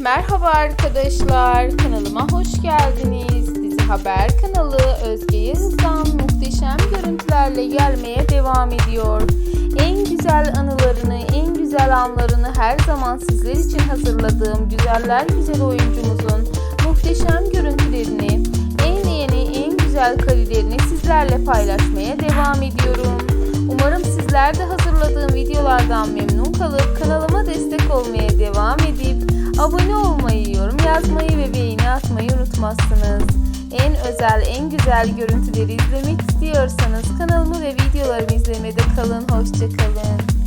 Merhaba arkadaşlar, kanalıma hoş geldiniz. Dizi Haber kanalı Özge Yağız'dan muhteşem görüntülerle gelmeye devam ediyor. En güzel anılarını, en güzel anlarını her zaman sizler için hazırladığım güzeller güzel oyuncumuzun muhteşem görüntülerini, en yeni, en güzel karelerini sizlerle paylaşmaya devam ediyorum. Umarım sizler de hazırladığım videolardan memnun kalıp kanalıma destek olmaya devam edip abone olmayı, yorum yazmayı ve beğeni atmayı unutmazsınız. En özel, en güzel görüntüleri izlemek istiyorsanız kanalımı ve videolarımı izlemede kalın. Hoşçakalın.